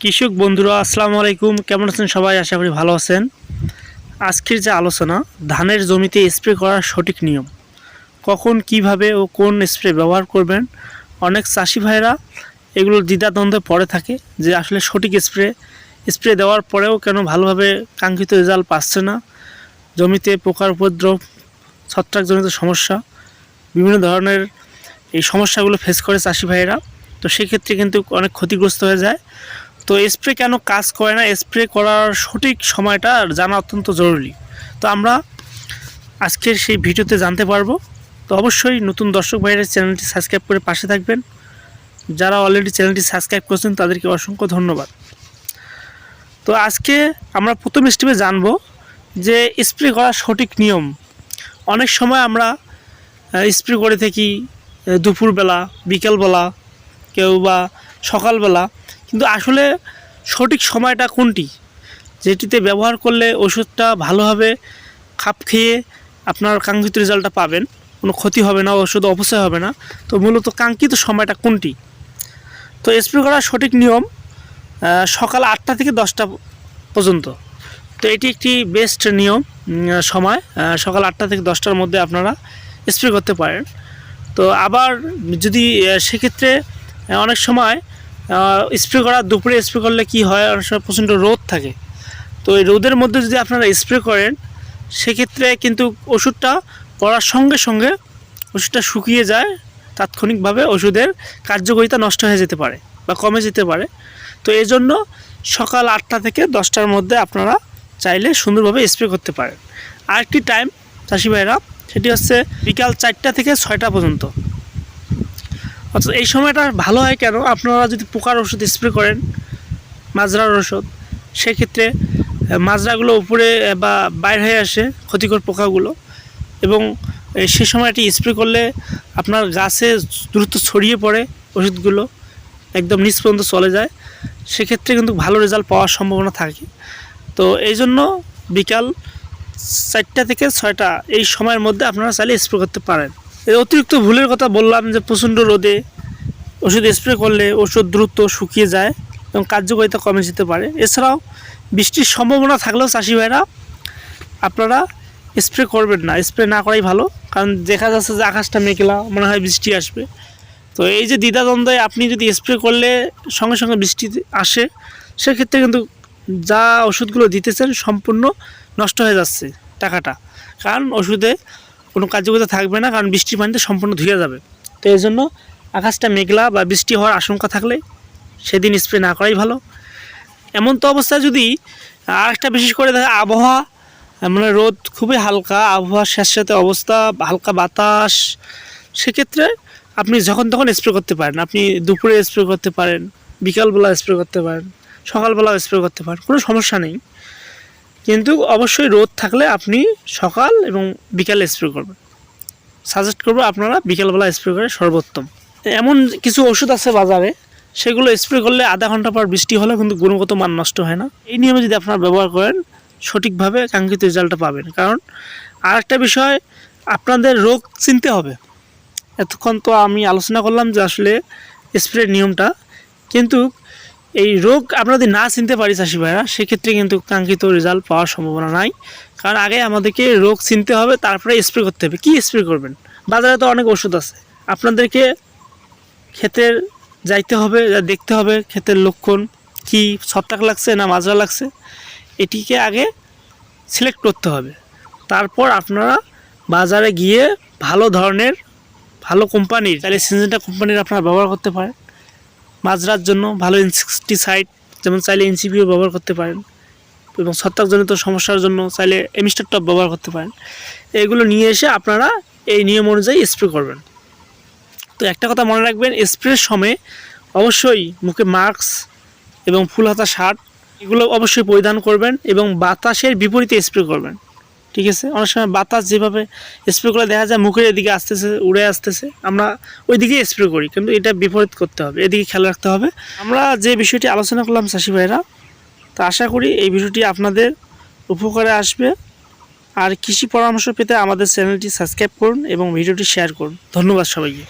কৃষক বন্ধুরা, আসসালামু আলাইকুম। কেমন আছেন সবাই? আশা করি ভালো আছেন। আজকের যে আলোচনা, ধানের জমিতে স্প্রে করার সঠিক নিয়ম। কখন, কীভাবে ও কোন স্প্রে ব্যবহার করবেন? অনেক চাষি ভাইরা এগুলোর দ্বিধাদ্বন্দ্বে পড়ে থাকে যে আসলে সঠিক স্প্রে স্প্রে দেওয়ার পরেও কেন ভালোভাবে কাঙ্ক্ষিত রেজাল্ট পাচ্ছে না? জমিতে পোকার উপদ্রব, ছত্রাকজনিত সমস্যা, বিভিন্ন ধরনের এই সমস্যাগুলো ফেস করে চাষি ভাইয়েরা। তো সেক্ষেত্রে কিন্তু অনেক ক্ষতিগ্রস্ত হয়ে যায়। তো স্প্রে কেন কাজ করে না? স্প্রে করার সঠিক সময়টা জানা অত্যন্ত জরুরি। তো আমরা আজকের সেই ভিডিওতে জানতে পারব। তো অবশ্যই নতুন দর্শক ভাইয়েরা চ্যানেলটি সাবস্ক্রাইব করে পাশে থাকবেন। যারা অলরেডি চ্যানেলটি সাবস্ক্রাইব করেছেন, তাদেরকে অসংখ্য ধন্যবাদ। তো আজকে আমরা প্রথম স্টেপে জানব যে স্প্রে করার সঠিক নিয়ম। অনেক সময় আমরা স্প্রে করে থাকি দুপুরবেলা, বিকেলবেলা, কেউ বা সকালবেলা। কিন্তু আসলে সঠিক সময়টা কোনটি? যেটিতে ব্যবহার করলে ওষুধটা ভালোভাবে খাপ খেয়ে আপনার কাঙ্ক্ষিত রেজাল্টটা পাবেন। কোনো ক্ষতি হবে না, ওষুধ অপচয় হবে না। তো মূলত কাঙ্ক্ষিত সময়টা কোনটি? তো স্প্রে করার সঠিক নিয়ম সকাল আটটা থেকে দশটা পর্যন্ত। তো এটি একটি বেস্ট নিয়ম সময়। সকাল আটটা থেকে দশটার মধ্যে আপনারা স্প্রে করতে পারেন। তো আবার যদি সেক্ষেত্রে অনেক সময় স্প্রে করা, দুপুরে স্প্রে করলে কি হয়? অনেক সময় প্রচণ্ড রোদ থাকে। তো এই রোদের মধ্যে যদি আপনারা স্প্রে করেন, সেক্ষেত্রে কিন্তু ওষুধটা পড়ার সঙ্গে সঙ্গে ওষুধটা শুকিয়ে যায়। তাৎক্ষণিকভাবে ওষুধের কার্যকারিতা নষ্ট হয়ে যেতে পারে বা কমে যেতে পারে। তো এই জন্য সকাল আটটা থেকে দশটার মধ্যে আপনারা চাইলে সুন্দরভাবে স্প্রে করতে পারেন। আরেকটি টাইম চাষি ভাইরা, সেটি হচ্ছে বিকাল চারটা থেকে ছয়টা পর্যন্ত। অর্থাৎ এই সময়টা ভালো হয় কেন? আপনারা যদি পোকার ওষুধ স্প্রে করেন, মাজরার ওষুধ, সেক্ষেত্রে মাজরাগুলো উপরে বা বাইর হয়ে আসে ক্ষতিকর পোকাগুলো এবং সে সময়টি স্প্রে করলে আপনার গাছে দ্রুত ছড়িয়ে পড়ে ওষুধগুলো, একদম নিচ পর্যন্ত চলে যায়। সেক্ষেত্রে কিন্তু ভালো রেজাল্ট পাওয়ার সম্ভাবনা থাকে। তো এই জন্য বিকাল চারটা থেকে ছয়টা এই সময়ের মধ্যে আপনারা চাইলে স্প্রে করতে পারেন। অতিরিক্ত ভুলের কথা বললাম যে প্রচণ্ড রোদে ওষুধ স্প্রে করলে ওষুধ দ্রুত শুকিয়ে যায় এবং কার্যকারিতা কমে যেতে পারে। এছাড়াও বৃষ্টির সম্ভাবনা থাকলেও চাষি ভাইরা আপনারা স্প্রে করবেন না। স্প্রে না করাই ভালো, কারণ দেখা যাচ্ছে যে আকাশটা মেঘলা, মনে হয় বৃষ্টি আসবে। তো এই যে দ্বিধাদ্বন্দ্বে আপনি যদি স্প্রে করলে সঙ্গে সঙ্গে বৃষ্টি আসে, সেক্ষেত্রে কিন্তু যা ওষুধগুলো দিতেছেন সম্পূর্ণ নষ্ট হয়ে যাচ্ছে টাকাটা। কারণ ওষুধে কোনো কার্যকারিতা থাকবে না, কারণ বৃষ্টির পানিতে সম্পূর্ণ ধুয়ে যাবে। তো এই জন্য আকাশটা মেঘলা বা বৃষ্টি হওয়ার আশঙ্কা থাকলে সেদিন স্প্রে না করাই ভালো। এমন তো অবস্থায় যদি আর একটা বিশেষ করে দেখা আবহাওয়া মানে রোদ খুবই হালকা, আবহাওয়ার সাথে সাথে অবস্থা হালকা বাতাস, সেক্ষেত্রে আপনি যখন তখন স্প্রে করতে পারেন। আপনি দুপুরে স্প্রে করতে পারেন, বিকালবেলা স্প্রে করতে পারেন সকালবেলা স্প্রে করতে পারেন, কোনো সমস্যা নেই। কিন্তু অবশ্যই রোদ থাকলে আপনি সকাল এবং বিকালে স্প্রে করবেন। সাজেস্ট করব আপনারা বিকালবেলা স্প্রে করে সর্বোত্তম। এমন কিছু ওষুধ আছে বাজারে, সেগুলো স্প্রে করলে আধা ঘণ্টা পর বৃষ্টি হলে কিন্তু গুণগত মান নষ্ট হয় না। এই নিয়মে যদি আপনারা ব্যবহার করেন, সঠিকভাবে কাঙ্ক্ষিত রেজাল্টটা পাবেন। কারণ আরেকটা বিষয়, আপনাদের রোগ চিনতে হবে। এতক্ষণ তো আমি আলোচনা করলাম যে আসলে স্প্রে নিয়মটা, কিন্তু এই রোগ আমরা যদি না চিনতে পারি চাষি ভাইরা, সেক্ষেত্রে কিন্তু কাঙ্ক্ষিত রেজাল্ট পাওয়ার সম্ভাবনা নাই। কারণ আগে আমাদেরকে রোগ চিনতে হবে, তারপরে স্প্রে করতে হবে। কী স্প্রে করবেন? বাজারে তো অনেক ওষুধ আছে। আপনাদেরকে ক্ষেতের যাইতে হবে দেখতে হবে, ক্ষেতের লক্ষণ কি, ছত্রাক লাগছে না মাজরা লাগছে, এটিকে আগে সিলেক্ট করতে হবে। তারপর আপনারা বাজারে গিয়ে ভালো ধরনের, ভালো কোম্পানির তাহলে সিনজেন্টা কোম্পানির আপনারা ব্যবহার করতে পারেন। মাজরার জন্য ভালো ইনসেকটিসাইড যেমন চাইলে এনসিপিও ব্যবহার করতে পারেন এবং ছত্রাকজনিত সমস্যার জন্য চাইলে এমিস্টার টপ ব্যবহার করতে পারেন। এগুলো নিয়ে এসে আপনারা এই নিয়ম অনুযায়ী স্প্রে করবেন। তো একটা কথা মনে রাখবেন স্প্রের সময় অবশ্যই মুখে মাস্ক এবং ফুল হাতা শার্ট এগুলো অবশ্যই পরিধান করবেন এবং বাতাসের বিপরীতে স্প্রে করবেন। ঠিক আছে? অনেক সময় বাতাস যেভাবে স্প্রে করলে দেখা যায় মুখের এদিকে আসতেছে, উড়ে আসতেছে। আমরা ওই দিকে স্প্রে করি, কিন্তু এটা বিপরীত করতে হবে, এদিকে খেয়াল রাখতে হবে। আমরা যে বিষয়টি আলোচনা করলাম চাষি ভাইরা, তা আশা করি এই ভিডিওটি আপনাদের উপকারে আসবে। আর কৃষি পরামর্শ পেতে আমাদের চ্যানেলটি সাবস্ক্রাইব করুন এবং ভিডিওটি শেয়ার করুন। ধন্যবাদ সবাইকে।